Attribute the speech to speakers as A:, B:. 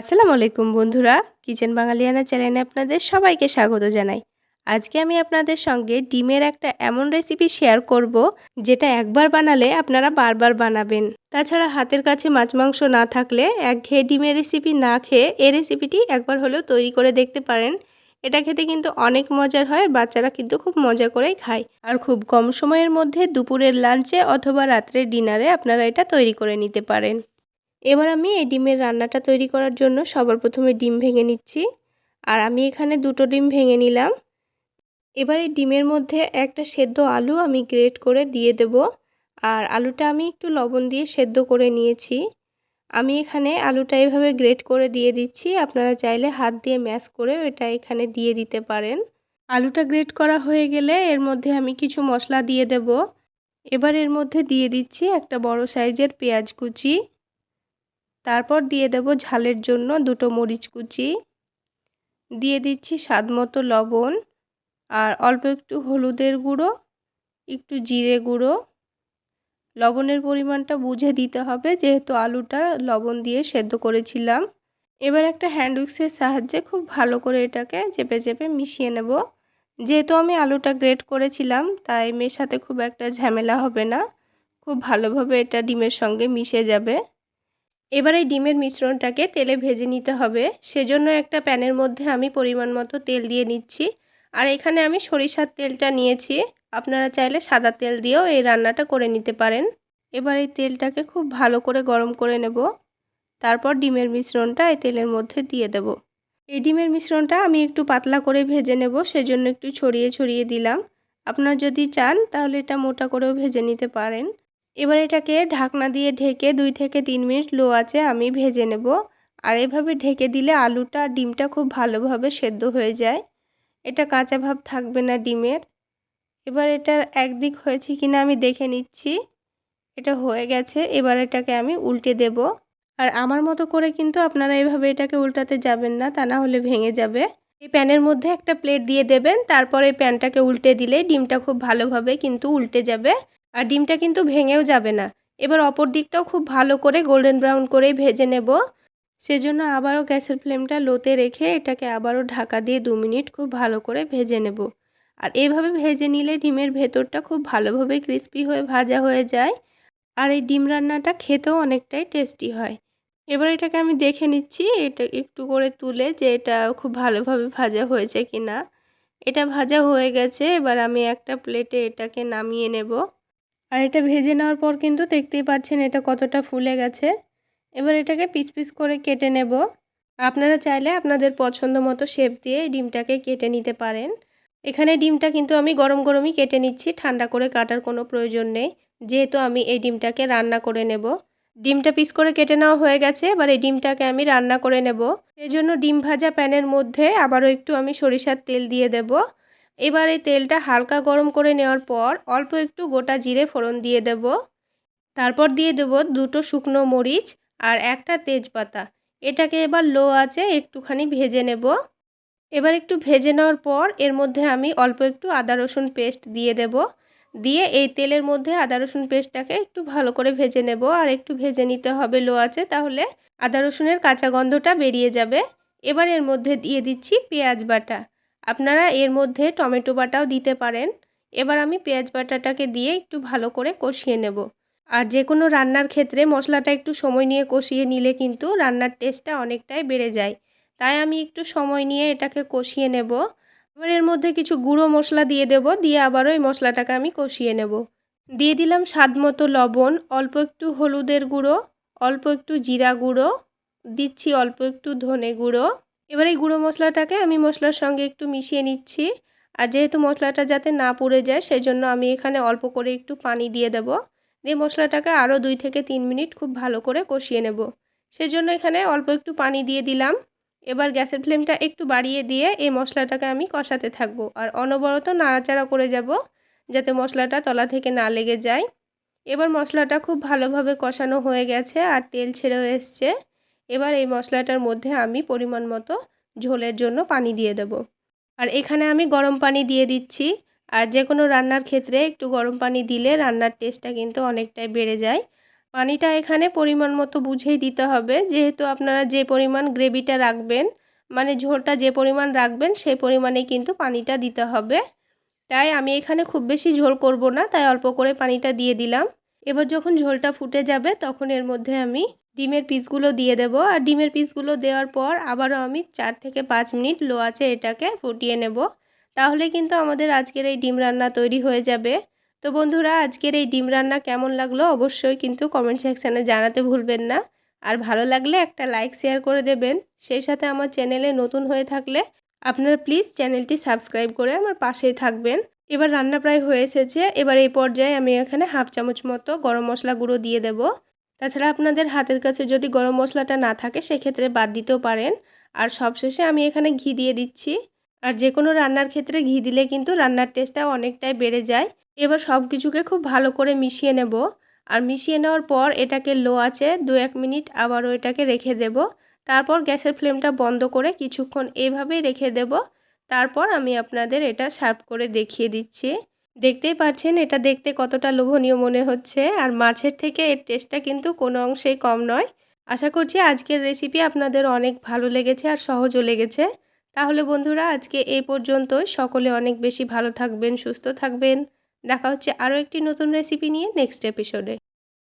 A: আসসালামু আলাইকুম বন্ধুরা, কিচেন বাঙালিয়ানা চ্যানেলে আপনাদের সবাইকে স্বাগত জানাই। আজকে আমি আপনাদের সঙ্গে ডিমের একটা এমন রেসিপি শেয়ার করব, যেটা একবার বানালে আপনারা বারবার বানাবেন। তাছাড়া হাতের কাছে মাছ মাংস না থাকলে একঘেয়ে ডিমের রেসিপি না খেয়ে এই রেসিপিটি একবার হলেও তৈরি করে দেখতে পারেন। এটা খেতে কিন্তু অনেক মজার হয় বাচ্চারা কিন্তু খুব মজা করেই খায়। আর খুব কম সময়ের মধ্যে দুপুরের লাঞ্চে অথবা রাত্রের ডিনারে আপনারা এটা তৈরি করে নিতে পারেন। এবার আমি এই ডিমের রান্নাটা তৈরি করার জন্য সবার প্রথমে ডিম ভেঙে নিচ্ছি। আর আমি এখানে দুটো ডিম ভেঙে নিলাম। এবার এই ডিমের মধ্যে একটা সেদ্ধ আলু আমি গ্রেট করে দিয়ে দেব। আর আলুটা আমি একটু লবণ দিয়ে সেদ্ধ করে নিয়েছি। আমি এখানে আলুটা এভাবে গ্রেট করে দিয়ে দিচ্ছি। আপনারা চাইলে হাত দিয়ে ম্যাশ করে এটা এখানে দিয়ে দিতে পারেন। আলুটা গ্রেট করা হয়ে গেলে এর মধ্যে আমি কিছু মশলা দিয়ে দেব। এবার এর মধ্যে দিয়ে দিচ্ছি একটা বড় সাইজের পেঁয়াজ কুচি। তারপর দিয়ে দেব ঝালের জন্য দুটো মরিচ কুচি। দিয়ে দিচ্ছি স্বাদ মতো লবণ আর অল্প একটু হলুদের গুঁড়ো, একটু জিরে গুঁড়ো। লবণের পরিমাণটা বুঝে দিতে হবে যেহেতু আলুটা লবণ দিয়ে সেদ্ধ করেছিলাম। এবার একটা হ্যান্ড উইক্সের সাহায্যে খুব ভালো করে এটাকে চেপে চেপে মিশিয়ে নেব। যেহেতু আমি আলুটা গ্রেট করেছিলাম, তাই মেশাতে খুব একটা ঝামেলা হবে না। খুব ভালোভাবে এটা ডিমের সঙ্গে মিশে যাবে। এবার এই ডিমের মিশ্রণটাকে তেলে ভেজে নিতে হবে। সেজন্য একটা প্যানের মধ্যে আমি পরিমাণ মতো তেল দিয়ে নিচ্ছি। আর এখানে আমি সরিষার তেলটা নিয়েছি। আপনারা চাইলে সাদা তেল দিয়েও এই রান্নাটা করে নিতে পারেন। এবার এই তেলটাকে খুব ভালো করে গরম করে নেব। তারপর ডিমের মিশ্রণটা এই তেলের মধ্যে দিয়ে দেব। এই ডিমের মিশ্রণটা আমি একটু পাতলা করে ভেজে নেব, সেজন্য একটু ছড়িয়ে ছড়িয়ে দিলাম। আপনারা যদি চান তাহলে এটা মোটা করেও ভেজে নিতে পারেন। এবার এটাকে ঢাকনা দিয়ে ঢেকে দুই থেকে তিন মিনিট লো আছে আমি ভেজে নেব। আর এভাবে ঢেকে দিলে আলুটা ডিমটা খুব ভালোভাবে সেদ্ধ হয়ে যায়। এটা কাঁচা ভাব থাকবে না ডিমের। এবার এটার একদিক হয়েছে কিনা আমি দেখে নিচ্ছি। এটা হয়ে গেছে, এবার এটাকে আমি উল্টে দেব। আর আমার মতো করে কিন্তু আপনারা এভাবে এটাকে উল্টাতে যাবেন না, তা না হলে ভেঙে যাবে। এই প্যানের মধ্যে একটা প্লেট দিয়ে দেবেন, তারপরে এই প্যানটাকে উল্টে দিলে ডিমটা খুব ভালোভাবে কিন্তু উল্টে যাবে। আর ডিমটা কিন্তু ভেঙেও যাবে না। এবার অপর দিকটাও খুব ভালো করে গোল্ডেন ব্রাউন করেই ভেজে নেব। সেজন্য আবারও গ্যাসের ফ্লেমটা লোতে রেখে এটাকে আবারও ঢাকা দিয়ে দু মিনিট খুব ভালো করে ভেজে নেব। আর এভাবে ভেজে নিলে ডিমের ভেতরটা খুব ভালোভাবে ক্রিস্পি হয়ে ভাজা হয়ে যায়। আর এই ডিম রান্নাটা খেতেও অনেকটাই টেস্টি হয়। এবার এটাকে আমি দেখে নিচ্ছি, এটা একটু করে তুলে যে এটা খুব ভালোভাবে ভাজা হয়েছে কি না এটা ভাজা হয়ে গেছে, এবার আমি একটা প্লেটে এটাকে নামিয়ে নেব। আর এটা ভেজে নেওয়ার পর কিন্তু দেখতেই পাচ্ছেন এটা কতটা ফুলে গেছে। এবার এটাকে পিস পিস করে কেটে নেব। আপনারা চাইলে আপনাদের পছন্দ মতো শেপ দিয়ে ডিমটাকে কেটে নিতে পারেন। এখানে ডিমটা কিন্তু আমি গরম গরমই কেটে নিচ্ছি, ঠান্ডা করে কাটার কোনো প্রয়োজন নেই। যেহেতু আমি এই ডিমটাকে রান্না করে নেব। ডিমটা পিস করে কেটে নেওয়া হয়ে গেছে, এবার এই ডিমটাকে আমি রান্না করে নেব। সেই জন্য ডিম ভাজা প্যানের মধ্যে আবারও একটু আমি সরিষার তেল দিয়ে দেব। এবার এই তেলটা হালকা গরম করে নেওয়ার পর অল্প একটু গোটা জিরে ফোড়ন দিয়ে দেব। তারপর দিয়ে দেব দুটো শুকনো মরিচ আর একটা তেজপাতা। এটাকে এবার লো আছে একটুখানি ভেজে নেব। এবার একটু ভেজে নেওয়ার পর এর মধ্যে আমি অল্প একটু আদা রসুন পেস্ট দিয়ে দেব। দিয়ে এই তেলের মধ্যে আদা রসুন পেস্টটাকে একটু ভালো করে ভেজে নেব আর একটু ভেজে নিতে হবে লো আছে তাহলে আদা রসুনের কাঁচা গন্ধটা বেরিয়ে যাবে। এবার এর মধ্যে দিয়ে দিচ্ছি পেঁয়াজ বাটা। আপনারা এর মধ্যে টমেটো বাটাও দিতে পারেন। এবার আমি পেঁয়াজ বাটাটাকে দিয়ে একটু ভালো করে কষিয়ে নেব। আর যে কোনো রান্নার ক্ষেত্রে মশলাটা একটু সময় নিয়ে কষিয়ে নিলে কিন্তু রান্নার টেস্টটা অনেকটাই বেড়ে যায়। তাই আমি একটু সময় নিয়ে এটাকে কষিয়ে নেব। এবার এর মধ্যে কিছু গুঁড়ো মশলা দিয়ে দেব, দিয়ে আবারও এই মশলাটাকে আমি কষিয়ে নেব। দিয়ে দিলাম স্বাদ মতো লবণ, অল্প একটু হলুদের গুঁড়ো, অল্প একটু জিরা গুঁড়ো, দিচ্ছি অল্প একটু ধনে গুঁড়ো। এবার এই গুঁড়ো মশলাটাকে আমি মশলার সঙ্গে একটু মিশিয়ে নিচ্ছি। আর যেহেতু মশলাটা যাতে না পুড়ে যায়, সেজন্য আমি এখানে অল্প করে একটু পানি দিয়ে দেব। দিয়ে মশলাটাকে আরও দুই থেকে তিন মিনিট খুব ভালো করে কষিয়ে নেব। সেজন্য এখানে অল্প একটু পানি দিয়ে দিলাম। এবার গ্যাসের ফ্লেমটা একটু বাড়িয়ে দিয়ে এই মশলাটাকে আমি কষাতে থাকব। আর অনবরত নাড়াচাড়া করে যাব, যাতে মশলাটা তলা থেকে না লেগে যায়। এবার মশলাটা খুব ভালোভাবে কষানো হয়ে গেছে আর তেল ছেড়েও এসছে। এবার এই মশলাটার মধ্যে আমি পরিমাণ মতো ঝোলের জন্য পানি দিয়ে দেব। আর এখানে আমি গরম পানি দিয়ে দিচ্ছি। আর যে কোনো রান্নার ক্ষেত্রে একটু গরম পানি দিলে রান্নার টেস্টটা কিন্তু অনেকটাই বেড়ে যায়। পানিটা এখানে পরিমাণ মতো বুঝেই দিতে হবে। যেহেতু আপনারা যে পরিমাণ গ্রেভিটা রাখবেন মানে ঝোলটা যে পরিমাণ রাখবেন সেই পরিমাণে কিন্তু পানিটা দিতে হবে। তাই আমি এখানে খুব বেশি ঝোল করব না, তাই অল্প করে পানিটা দিয়ে দিলাম। এবার যখন ঝোলটা ফুটে যাবে, তখন এর মধ্যে আমি ডিমের পিসগুলো দিয়ে দেব। আর ডিমের পিসগুলো দেওয়ার পর আবারও আমি চার থেকে পাঁচ মিনিট লো আছে এটাকে ফুটিয়ে নেব। তাহলে কিন্তু আমাদের আজকের এই ডিম রান্না তৈরি হয়ে যাবে। তো বন্ধুরা, আজকের এই ডিম রান্না কেমন লাগল অবশ্যই কিন্তু কমেন্ট সেকশানে জানাতে ভুলবেন না। আর ভালো লাগলে একটা লাইক শেয়ার করে দেবেন। সেই সাথে আমার চ্যানেলে নতুন হয়ে থাকলে আপনারা প্লিজ চ্যানেলটি সাবস্ক্রাইব করে আমার পাশেই থাকবেন। এবার রান্না প্রায় হয়ে এসেছে। এবার এই পর্যায়ে আমি এখানে হাফ চামচ মতো গরম মশলা গুঁড়ো দিয়ে দেব। তাছাড়া আপনাদের হাতের কাছে যদি গরম মশলাটা না থাকে, সেক্ষেত্রে বাদ দিতেও পারেন। আর সবশেষে আমি এখানে ঘি দিয়ে দিচ্ছি। আর যে কোনো রান্নার ক্ষেত্রে ঘি দিলে কিন্তু রান্নার টেস্টটা অনেকটাই বেড়ে যায়। এবার সব কিছুকে খুব ভালো করে মিশিয়ে নেব। আর মিশিয়ে নেওয়ার পর এটাকে লো আছে দু এক মিনিট আবারও এটাকে রেখে দেব। তারপর গ্যাসের ফ্লেমটা বন্ধ করে কিছুক্ষণ এভাবেই রেখে দেব। তারপর আমি আপনাদের এটা সার্ভ করে দেখিয়ে দিচ্ছি। দেখতেই পারছেন, এটা দেখতে কতটা লোভনীয় মনে হচ্ছে। আর মাছের থেকে এর টেস্টটা কিন্তু কোনো অংশেই কম নয়। আশা করছি আজকের রেসিপি আপনাদের অনেক ভালো লেগেছে আর সহজও লেগেছে। তাহলে বন্ধুরা, আজকে এই পর্যন্তই। সকলে অনেক বেশি ভালো থাকবেন, সুস্থ থাকবেন। দেখা হচ্ছে আরও একটি নতুন রেসিপি নিয়ে নেক্সট এপিসোডে